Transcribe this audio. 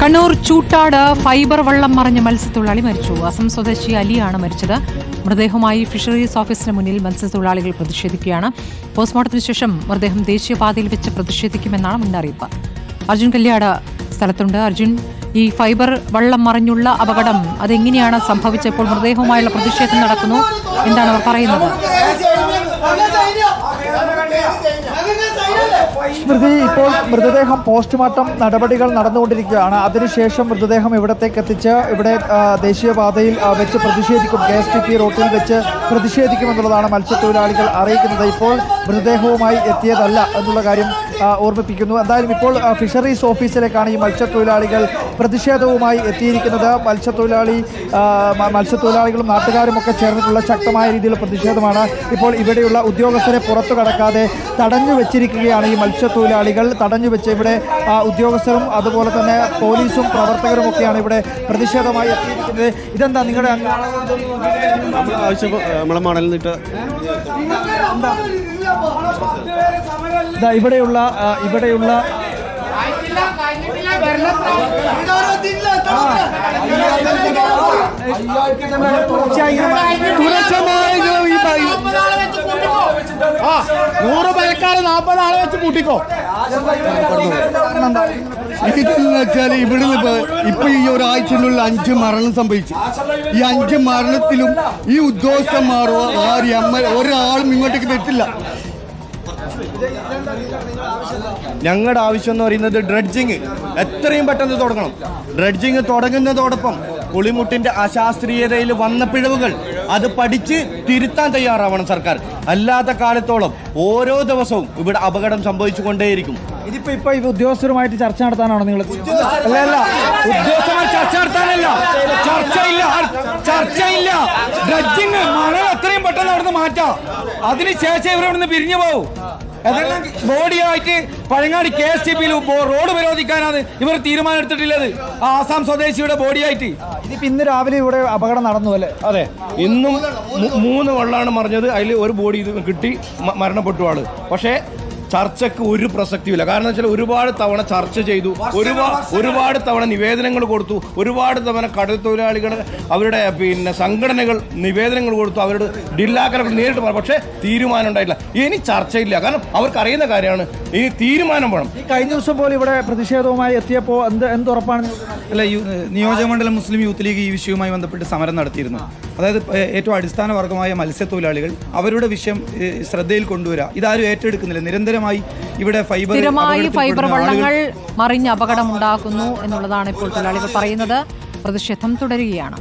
Kannur Choottad fibre വള്ളം മറിഞ്ഞ മത്സ്യത്തൊഴിലാളി മരിച്ചു. അസം സ്വദേശി അലിയാണ് മരിച്ചത്. മൃതദേഹവുമായി ഫിഷറീസ് ഓഫീസിന് മുന്നിൽ മത്സ്യത്തൊഴിലാളികൾ പ്രതിഷേധിക്കുകയാണ്. പോസ്റ്റ്മോർട്ടത്തിന് ശേഷം മൃതദേഹം ദേശീയപാതയിൽ വെച്ച് പ്രതിഷേധിക്കുമെന്നാണ് മുന്നറിയിപ്പ്. അർജുൻ കല്യാട് സ്ഥലത്തുണ്ട്. അർജുൻ ഈ ഫൈബർ വള്ളം മറിഞ്ഞുള്ള അപകടം അതെങ്ങനെയാണ് സംഭവിച്ചപ്പോൾ മൃതദേഹവുമായുള്ള പ്രതിഷേധം നടക്കുന്നു. എന്താണ് അവർ പറയുന്നത് സ്മൃതി ഇപ്പോൾ മൃതദേഹം പോസ്റ്റ്മോർട്ടം നടപടികൾ നടന്നുകൊണ്ടിരിക്കുകയാണ്. അതിനുശേഷം മൃതദേഹം ഇവിടത്തേക്ക് എത്തിച്ച് ഇവിടെ ദേശീയപാതയിൽ വെച്ച് പ്രതിഷേധിക്കും. കെ എസ് ടി പി റോട്ടിൽ വെച്ച് പ്രതിഷേധിക്കുമെന്നുള്ളതാണ് മത്സ്യത്തൊഴിലാളികൾ അറിയിക്കുന്നത്. ഇപ്പോൾ മൃതദേഹവുമായി എത്തിയതല്ല എന്നുള്ള കാര്യം ഓർമ്മിപ്പിക്കുന്നു. എന്തായാലും ഇപ്പോൾ ഫിഷറീസ് ഓഫീസിലേക്കാണ് ഈ മത്സ്യത്തൊഴിലാളികൾ പ്രതിഷേധവുമായി എത്തിയിരിക്കുന്നത്. മത്സ്യത്തൊഴിലാളി മത്സ്യത്തൊഴിലാളികളും നാട്ടുകാരും ഒക്കെ ചേർന്നിട്ടുള്ള ശക്തമായ രീതിയിലുള്ള പ്രതിഷേധമാണ് ഇപ്പോൾ ഇവിടെയുള്ള ഉദ്യോഗസ്ഥരെ പുറത്തു കടക്കാതെ തടഞ്ഞു വെച്ചിരിക്കുകയാണ് ഈ മത്സ്യത്തൊഴിലാളികൾ. തടഞ്ഞു വെച്ച് ഇവിടെ ഉദ്യോഗസ്ഥരും അതുപോലെ തന്നെ പോലീസും പ്രവർത്തകരും ഒക്കെയാണ് ഇവിടെ പ്രതിഷേധമായി എത്തിയിരിക്കുന്നത്. ഇതെന്താ നിങ്ങളുടെ ആവശ്യം നമ്മളെ മണൽ നിട്ട് ഇവിടെയുള്ള ഇവിടെയുള്ള ആ, നൂറ് പേക്കാറ് നാൽപ്പത് ആളെ വെച്ച് കൂട്ടിക്കോ. ഇതെന്ന് വെച്ചാൽ ഇവിടുന്ന് ഇപ്പൊ ഈ ഒരാഴ്ചയിലുള്ള അഞ്ച് മരണം സംഭവിച്ചു. ഈ അഞ്ച് മരണത്തിലും ഈ ഉദ്യോഗസ്ഥന്മാരോ ആര് എം ഒരാളും ഇങ്ങോട്ടേക്ക് തെറ്റില്ല ഞങ്ങളുടെ ആവശ്യം എന്ന് പറയുന്നത് ഡ്രഡ്ജിങ്. എത്രയും പെട്ടെന്ന് തുടങ്ങണം. ഡ്രഡ്ജിങ് തുടങ്ങുന്നതോടൊപ്പം പുളിമുട്ടിന്റെ അശാസ്ത്രീയതയിൽ വന്ന പിഴവുകൾ അത് പഠിച്ച് തിരുത്താൻ തയ്യാറാവണം സർക്കാർ. അല്ലാത്ത കാലത്തോളം ഓരോ ദിവസവും ഇവിടെ അപകടം സംഭവിച്ചുകൊണ്ടേയിരിക്കും. ഇതിപ്പോ ഇപ്പൊ ഇത് ഉദ്യോഗസ്ഥരുമായിട്ട് ചർച്ച നടത്താനാണോ നിങ്ങൾ അല്ല അല്ല ഉദ്യോഗസ്ഥന്മാർ ചർച്ച നടത്താനല്ല. ചർച്ചയില്ല ചർച്ചയില്ല. ഡ്രഡ്ജിങ് മണൽ എത്രയും പെട്ടെന്ന് അവിടുന്ന് മാറ്റാം. അതിനുശേഷം ഇവർ ഇവിടുന്ന് പിരിഞ്ഞു പോകും ഏതെല്ലാം ബോഡിയായിട്ട് പഴങ്ങാടി കെ എസ് ടി പിയിൽ റോഡ് വിരോധിക്കാനാണ് ഇവർ തീരുമാനം എടുത്തിട്ടുള്ളത് ആ ആസാം സ്വദേശിയുടെ ബോഡിയായിട്ട്. ഇതിപ്പോ ഇന്ന് രാവിലെ ഇവിടെ അപകടം നടന്നു അല്ലേ? അതെ. ഇന്നും മൂന്ന് വെള്ളമാണ് മറിഞ്ഞത്. അതിൽ ഒരു ബോഡി ഇത് കിട്ടി മരണപ്പെട്ടു ആൾ. പക്ഷേ ചർച്ചയ്ക്ക് ഒരു പ്രസക്തിയില്ല കാരണം വെച്ചാൽ ഒരുപാട് തവണ ചർച്ച ചെയ്തു. ഒരുപാട് ഒരുപാട് തവണ നിവേദനങ്ങൾ കൊടുത്തു. ഒരുപാട് തവണ കടൽ തൊഴിലാളികൾ അവരുടെ പിന്നെ സംഘടനകൾ നിവേദനങ്ങൾ കൊടുത്തു. അവരുടെ ജില്ലാക്കലകൾ നേരിട്ട് പറഞ്ഞു. പക്ഷേ തീരുമാനം ഉണ്ടായിട്ടില്ല. ഇനി ചർച്ചയില്ല. കാരണം അവർക്ക് അറിയുന്ന കാര്യമാണ്. ഇനി തീരുമാനം വേണം. ഈ കഴിഞ്ഞ ദിവസം പോലെ ഇവിടെ പ്രതിഷേധവുമായി എത്തിയപ്പോൾ എന്ത് എന്ത് ഉറപ്പാണ് നിങ്ങൾക്ക് അല്ല നിയോജകമണ്ഡലം മുസ്ലിം യൂത്ത് ലീഗ് ഈ വിഷയവുമായി ബന്ധപ്പെട്ട് സമരം നടത്തിയിരുന്നു. അതായത് ഏറ്റവും അടിസ്ഥാന വർഗമായ മത്സ്യത്തൊഴിലാളികൾ അവരുടെ വിഷയം ശ്രദ്ധയിൽ കൊണ്ടുവരാ. ഇതാരും ഏറ്റെടുക്കുന്നില്ല. നിരന്തരമായി ഇവിടെ ഫൈബർ ഫൈബർ വള്ളങ്ങൾ മറിഞ്ഞ് മറിഞ്ഞ് അപകടമുണ്ടാക്കുന്നു എന്നുള്ളതാണ് ഇപ്പോൾ തൊഴിലാളികൾ പറയുന്നത്. പ്രതിഷേധം തുടരുകയാണ്.